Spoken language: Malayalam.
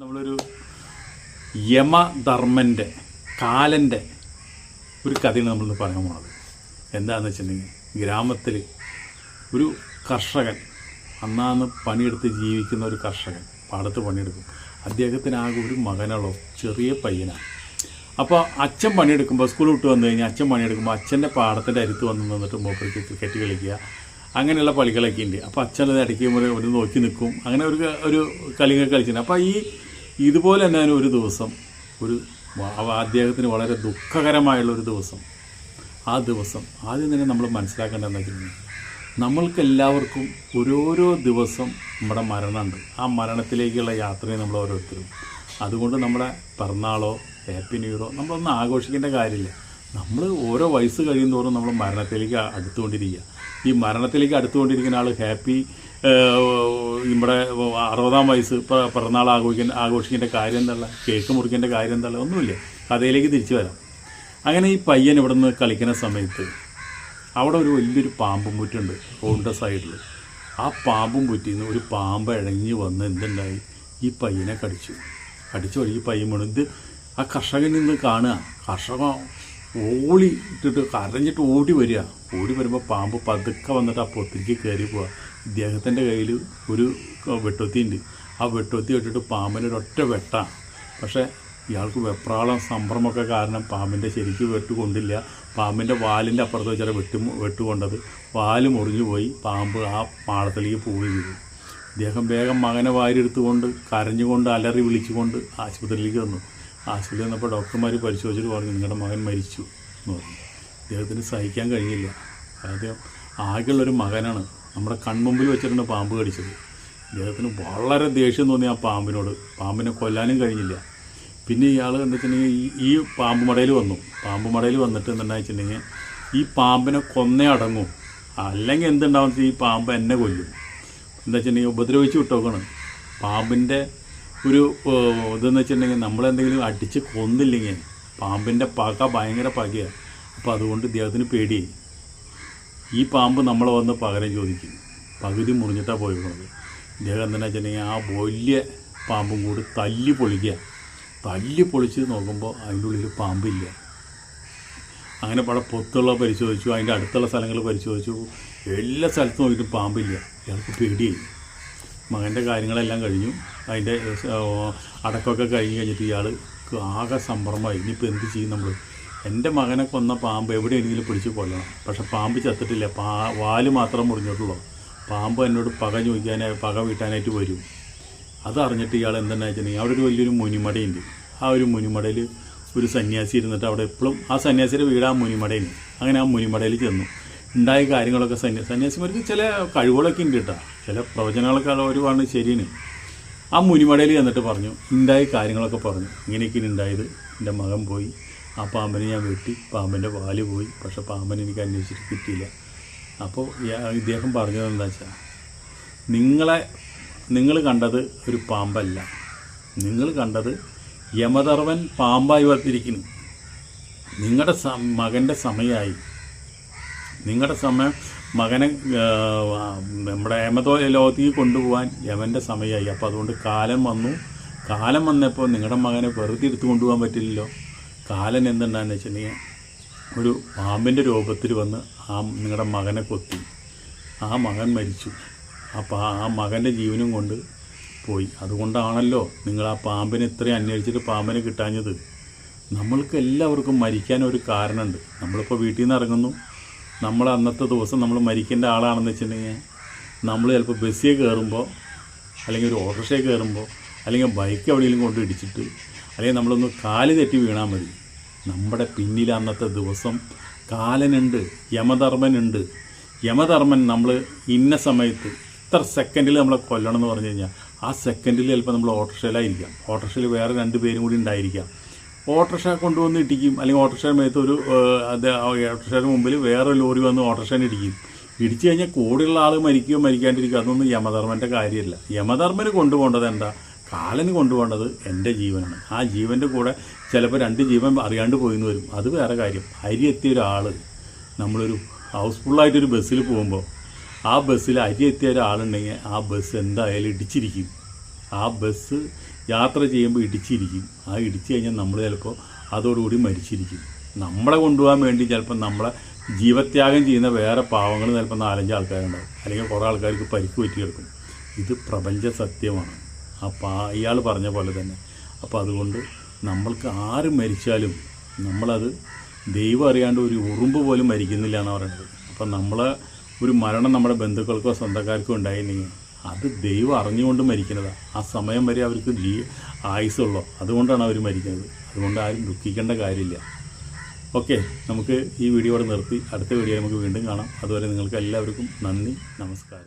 നമ്മളൊരു യമധർമ്മന്റെ കാലന്റെ ഒരു കഥയാണ് നമ്മളിന്ന് പറയാൻ പോണത്. എന്താണെന്ന് വെച്ചിട്ടുണ്ടെങ്കിൽ ഗ്രാമത്തിൽ ഒരു കർഷകൻ അന്നാന്ന് പണിയെടുത്ത് ജീവിക്കുന്ന ഒരു കർഷകൻ പാടത്ത് പണിയെടുക്കും. അദ്ദേഹത്തിനാകെ ഒരു മകനുള്ളൂ ചെറിയ പയ്യനാണ് അപ്പോൾ അച്ഛൻ പണിയെടുക്കുമ്പോൾ സ്കൂൾ വിട്ട് വന്നു കഴിഞ്ഞാൽ അച്ഛൻ പണിയെടുക്കുമ്പോൾ അച്ഛന്റെ പാടത്തിന്റെ അരുത്ത് വന്ന് നിന്നിട്ട് മൂപ്പർക്ക് ക്രിക്കറ്റ് കളിക്കുക. അങ്ങനെയുള്ള കളികളൊക്കെ ഉണ്ട് അപ്പോൾ അച്ഛൻ അത് ഇടയ്ക്ക് ഒരു നോക്കി നിൽക്കും അങ്ങനെ ഒരു ഒരു കളികൾ കളിച്ചിട്ടുണ്ട്. അപ്പോൾ ഈ ഇതുപോലെ തന്നെ ഒരു ദിവസം. ഒരു അദ്ദേഹത്തിന് വളരെ ദുഃഖകരമായുള്ള ഒരു ദിവസം. ആ ദിവസം ആദ്യം തന്നെ നമ്മൾ മനസ്സിലാക്കേണ്ടതെന്ന് വെച്ചിട്ടുണ്ടെങ്കിൽ നമ്മൾക്കെല്ലാവർക്കും ഓരോരോ ദിവസം നമ്മുടെ മരണമുണ്ട്. ആ മരണത്തിലേക്കുള്ള യാത്രയെ നമ്മൾ ഓരോരുത്തരും. അതുകൊണ്ട് നമ്മുടെ പിറന്നാളോ ഹാപ്പി ന്യൂ ഇയറോ നമ്മളൊന്നും ആഘോഷിക്കേണ്ട കാര്യമില്ല. നമ്മൾ ഓരോ വയസ്സ് കഴിയുന്നതോറും തോറും നമ്മൾ മരണത്തിലേക്ക് അടുത്തുകൊണ്ടിരിക്കുക. ഈ മരണത്തിലേക്ക് അടുത്തുകൊണ്ടിരിക്കുന്ന ആൾ ഹാപ്പി നമ്മുടെ അറുപതാം വയസ്സ് പിറന്നാൾ ആഘോഷിക്കുന്ന ആഘോഷിക്കേണ്ട കാര്യം എന്തല്ല കേക്ക് മുറിക്കേണ്ട കാര്യം എന്തല്ല ഒന്നുമില്ല. കഥയിലേക്ക് തിരിച്ചു വരാം. അങ്ങനെ ഈ പയ്യൻ ഇവിടെ നിന്ന് കളിക്കുന്ന സമയത്ത് അവിടെ ഒരു വലിയൊരു പാമ്പും പുറ്റുണ്ട് റോഡിന്റെ സൈഡിൽ ആ പാമ്പും പുറ്റിന്ന് ഒരു പാമ്പ് ഇഴഞ്ഞ് വന്ന് എന്തുണ്ടായി? ഈ പയ്യനെ കടിച്ചു. കടിച്ചു ഈ പയ്യൻ വീണു. ഇത് ആ കർഷകൻ നിന്ന് കാണുക. കർഷകൻ ഓടി ഇട്ടിട്ട് കരഞ്ഞിട്ട് ഓടി വരിക. ഓടി വരുമ്പോൾ പാമ്പ് പതുക്കെ വന്നിട്ട് ആ പൊത്തിലേക്ക് കയറി പോവുക ഇദ്ദേഹത്തിന്റെ കയ്യിൽ ഒരു വെട്ടൊത്തി ഉണ്ട് ആ വെട്ടൊത്തി ഇട്ടിട്ട് പാമ്പിന് ഒരൊറ്റ വെട്ടാണ് പക്ഷേ ഇയാൾക്ക് വെപ്രാളം സംഭ്രമൊക്കെ കാരണം പാമ്പിന്റെ ശരിക്ക് വെട്ട് കൊണ്ടില്ല പാമ്പിന്റെ വാലിന്റെ അപ്പുറത്ത് വെച്ചാൽ വെട്ടി വെട്ട് കൊണ്ടത് വാൽ മുറിഞ്ഞു പോയി. പാമ്പ് ആ പാടത്തിലേക്ക് പോവുകയും ചെയ്തു. ഇദ്ദേഹം വേഗം മകനെ വാരിയെടുത്തുകൊണ്ട് കരഞ്ഞുകൊണ്ട് അലറി വിളിച്ചുകൊണ്ട് ആശുപത്രിയിലേക്ക് വന്നു. ആശുപത്രി വന്നപ്പോൾ ഡോക്ടർമാർ പരിശോധിച്ചിട്ട് പറഞ്ഞു നിങ്ങളുടെ മകൻ മരിച്ചു എന്ന് പറഞ്ഞു. അദ്ദേഹത്തിന് സഹിക്കാൻ കഴിഞ്ഞില്ല. അദ്ദേഹം ആകെയുള്ളൊരു മകനാണ്. നമ്മുടെ കൺമുമ്പിൽ വെച്ചിട്ടുണ്ട് പാമ്പ് കടിച്ചത്. അദ്ദേഹത്തിന് വളരെ ദേഷ്യം തോന്നി ആ പാമ്പിനോട്. പാമ്പിനെ കൊല്ലാനും കഴിഞ്ഞില്ല. പിന്നെ ഇയാൾ കണ്ടിട്ടുണ്ടെങ്കിൽ ഈ ഈ പാമ്പ് മടയിൽ വന്നു. പാമ്പ് മടയിൽ വന്നിട്ട് എന്താ വെച്ചിട്ടുണ്ടെങ്കിൽ ഈ പാമ്പിനെ കൊന്നേ അടങ്ങും. അല്ലെങ്കിൽ എന്തുണ്ടാവും ഈ പാമ്പ് എന്നെ കൊല്ലും. എന്താ വെച്ചിട്ടുണ്ടെങ്കിൽ ഉപദ്രവിച്ച് വിട്ടോക്കണം. പാമ്പിന്റെ ഒരു ഇതെന്ന് വെച്ചിട്ടുണ്ടെങ്കിൽ നമ്മളെന്തെങ്കിലും അടിച്ച് കൊന്നില്ലെങ്കിൽ പാമ്പിന്റെ പക ഭയങ്കര പകയാണ് അപ്പോൾ അതുകൊണ്ട് ഇദ്ദേഹത്തിന് പേടിയായി ഈ പാമ്പ് നമ്മളെ വന്ന് പകരം ചോദിക്കും. പകുതി മുറിഞ്ഞിട്ടാണ് പോയിരിക്കുന്നത് ഇദ്ദേഹം എന്താ വെച്ചിട്ടുണ്ടെങ്കിൽ ആ വലിയ പാമ്പും കൂടി തല്ലി പൊളിക്കുക. തല്ലി പൊളിച്ച് നോക്കുമ്പോൾ അതിന്റെ ഉള്ളിൽ പാമ്പില്ല. അങ്ങനെ പല പൊത്തുള്ള പരിശോധിച്ചു അതിന്റെ അടുത്തുള്ള സ്ഥലങ്ങൾ പരിശോധിച്ചു. എല്ലാ സ്ഥലത്തും നോക്കിയിട്ടും പാമ്പില്ല. ഇയാൾക്ക് പേടിയായി. മകന്റെ കാര്യങ്ങളെല്ലാം കഴിഞ്ഞു. അതിന്റെ അടക്കമൊക്കെ കഴിഞ്ഞ് കഴിഞ്ഞിട്ട് ഇയാൾ ആകെ സംഭ്രമമായി. ഇനിയിപ്പോൾ എന്ത് ചെയ്യും നമ്മൾ എന്റെ മകനെ കൊന്ന പാമ്പ് എവിടെയെങ്കിലും പിടിച്ച് കൊല്ലണം. പക്ഷെ പാമ്പ് ചത്തിട്ടില്ല. പാ വാൽ മാത്രം മുറിഞ്ഞിട്ടുള്ളൂ. പാമ്പ് എന്നോട് പക ചോദിക്കാനായി പക വീട്ടാനായിട്ട് വരും. അതറിഞ്ഞിട്ട് ഇയാൾ എന്തെന്നു വെച്ചിട്ടുണ്ടെങ്കിൽ അവിടെ ഒരു വലിയൊരു മുനിമടയുണ്ട്. ആ ഒരു മുനിമടയിൽ ഒരു സന്യാസി ഇരുന്നിട്ട് അവിടെ എപ്പോഴും ആ സന്യാസിയുടെ വീട് ആ മുനിമടയിൽ അങ്ങനെ ആ മുനിമടയിൽ ചെന്നു. ഉണ്ടായ കാര്യങ്ങളൊക്കെ സന്യാ സന്യാസിമാർക്ക് ചില കഴിവുകളൊക്കെ ഉണ്ട് കേട്ടോ. ചില പ്രവചനങ്ങളൊക്കെ ഒരുപാട് ശരിയാണ്. ആ മുനിമടയിൽ ചെന്നിട്ട് പറഞ്ഞു ഉണ്ടായ കാര്യങ്ങളൊക്കെ പറഞ്ഞു. ഇങ്ങനെയൊക്കെ ഉണ്ടായത് എന്റെ മകൻ പോയി. ആ പാമ്പനെ ഞാൻ വെട്ടി പാമ്പിന്റെ പാൽ പോയി. പക്ഷെ പാമ്പനെ എനിക്ക് അന്വേഷിച്ചിട്ട് കിട്ടിയില്ല. അപ്പോൾ ഇദ്ദേഹം പറഞ്ഞത് എന്താ വെച്ചാൽ നിങ്ങളെ നിങ്ങൾ കണ്ടത് ഒരു പാമ്പല്ല. നിങ്ങൾ കണ്ടത് യമധർവൻ പാമ്പായി വർത്തിരിക്കുന്നു നിങ്ങളുടെ മകന്റെ സമയമായി നിങ്ങളുടെ സമയം മകനെ നമ്മുടെ യമതോ ലോകത്തേക്ക് കൊണ്ടുപോകാൻ യമന്റെ സമയമായി. അപ്പോൾ അതുകൊണ്ട് കാലം വന്നു. കാലം വന്നപ്പോൾ നിങ്ങളുടെ മകനെ വെറുതെ എടുത്തു കൊണ്ടുപോകാൻ പറ്റില്ലല്ലോ. കാലൻ എന്തുണ്ടാന്ന് വെച്ചിട്ടുണ്ടെങ്കിൽ ഒരു പാമ്പിന്റെ രൂപത്തിൽ വന്ന് ആ നിങ്ങളുടെ മകനെ കൊത്തി. ആ മകൻ മരിച്ചു. അപ്പോൾ ആ മകന്റെ ജീവനും കൊണ്ട് പോയി. അതുകൊണ്ടാണല്ലോ നിങ്ങൾ ആ പാമ്പിനെ ഇത്രയും അന്വേഷിച്ചിട്ട് പാമ്പിനെ കിട്ടാഞ്ഞത്. നമ്മൾക്ക് എല്ലാവർക്കും മരിക്കാൻ ഒരു കാരണമുണ്ട് നമ്മളിപ്പോൾ വീട്ടിൽ നിന്ന് ഇറങ്ങുന്നു. നമ്മൾ അന്നത്തെ ദിവസം നമ്മൾ മരിക്കേണ്ട ആളാണെന്ന് വെച്ചിട്ടുണ്ടെങ്കിൽ നമ്മൾ ചിലപ്പോൾ ബസ്സിൽ കയറുമ്പോൾ അല്ലെങ്കിൽ ഒരു ഓട്ടോറിക്ഷയിൽ കയറുമ്പോൾ അല്ലെങ്കിൽ ബൈക്ക് എവിടെയെങ്കിലും കൊണ്ട് ഇടിച്ചിട്ട് അല്ലെങ്കിൽ നമ്മളൊന്ന് കാൽ തെറ്റി വീണാൽ മതി. നമ്മുടെ പിന്നിൽ അന്നത്തെ ദിവസം കാലനുണ്ട് യമധർമ്മനുണ്ട്. യമധർമ്മൻ നമ്മൾ ഇന്ന സമയത്ത് ഇത്ര സെക്കൻഡിൽ നമ്മളെ കൊല്ലണം എന്ന് പറഞ്ഞു കഴിഞ്ഞാൽ ആ സെക്കൻഡിൽ ചിലപ്പോൾ നമ്മൾ ഓട്ടോറിക്ഷയിലായിരിക്കാം. ഓട്ടോറിക്ഷയിൽ വേറെ രണ്ട് പേരും കൂടി ഉണ്ടായിരിക്കാം. ഓട്ടോറിക്ഷ കൊണ്ടുവന്ന് ഇടിക്കും. അല്ലെങ്കിൽ ഓട്ടോറിക്ഷ മേത്ത് ഒരു ഓട്ടോറിക്ഷയുടെ മുമ്പിൽ വേറെ ലോറി വന്ന് ഓട്ടോറിക്ഷനെ ഇടിക്കും. ഇടിച്ചു കഴിഞ്ഞാൽ കൂടെയുള്ള ആൾ മരിക്കുകയോ മരിക്കാണ്ടിരിക്കുകയോ അതൊന്നും യമധർമ്മന്റെ കാര്യമല്ല. യമധർമ്മന് കൊണ്ടുപോകേണ്ടത് എന്താ? കാലന് കൊണ്ടുപോകേണ്ടത് എന്റെ ജീവനാണ്. ആ ജീവന്റെ കൂടെ ചിലപ്പോൾ രണ്ട് ജീവൻ അറിയാണ്ട് പോയിന്ന് വരും. അത് വേറെ കാര്യം. അരി എത്തിയ ഒരാൾ നമ്മളൊരു ഹൗസ്ഫുള്ളായിട്ടൊരു ബസ്സിൽ പോകുമ്പോൾ ആ ബസ്സിൽ അരി എത്തിയ ഒരാളുണ്ടെങ്കിൽ ആ ബസ് എന്തായാലും ഇടിച്ചിരിക്കും. ആ ബസ് യാത്ര ചെയ്യുമ്പോൾ ഇടിച്ചിരിക്കും. ആ ഇടിച്ചു കഴിഞ്ഞാൽ നമ്മൾ ചിലപ്പോൾ അതോടുകൂടി മരിച്ചിരിക്കും. നമ്മളെ കൊണ്ടുപോകാൻ വേണ്ടി ചിലപ്പോൾ നമ്മളെ ജീവത്യാഗം ചെയ്യുന്ന വേറെ പാവങ്ങൾ ചിലപ്പോൾ നാലഞ്ച് ആൾക്കാരുണ്ടാവും. അല്ലെങ്കിൽ കുറേ ആൾക്കാർക്ക് പരിക്ക് പറ്റി കിടക്കും. ഇത് പ്രപഞ്ച സത്യമാണ്. ആ പാ ഇയാൾ പറഞ്ഞ പോലെ തന്നെ. അപ്പോൾ അതുകൊണ്ട് നമ്മൾക്ക് ആര് മരിച്ചാലും നമ്മളത് ദൈവം അറിയാണ്ട് ഒരു ഉറുമ്പ് പോലും മരിക്കുന്നില്ല എന്ന് പറയുന്നത് അപ്പം നമ്മളെ ഒരു മരണം നമ്മുടെ ബന്ധുക്കൾക്കോ സ്വന്തക്കാർക്കോ ഉണ്ടായിട്ടുണ്ടെങ്കിൽ അത് ദൈവം അറിഞ്ഞുകൊണ്ട് മരിക്കുന്നതാണ് ആ സമയം വരെ അവർക്ക് ജീ ആയുസുള്ളൂ അതുകൊണ്ടാണ് അവർ മരിക്കുന്നത്. അതുകൊണ്ട് ആരും ദുഃഖിക്കേണ്ട കാര്യമില്ല. ഓക്കെ നമുക്ക് ഈ വീഡിയോ ഇവിടെ നിർത്തി. അടുത്ത വീഡിയോ നമുക്ക് വീണ്ടും കാണാം. അതുവരെ നിങ്ങൾക്ക് എല്ലാവർക്കും നന്ദി നമസ്കാരം.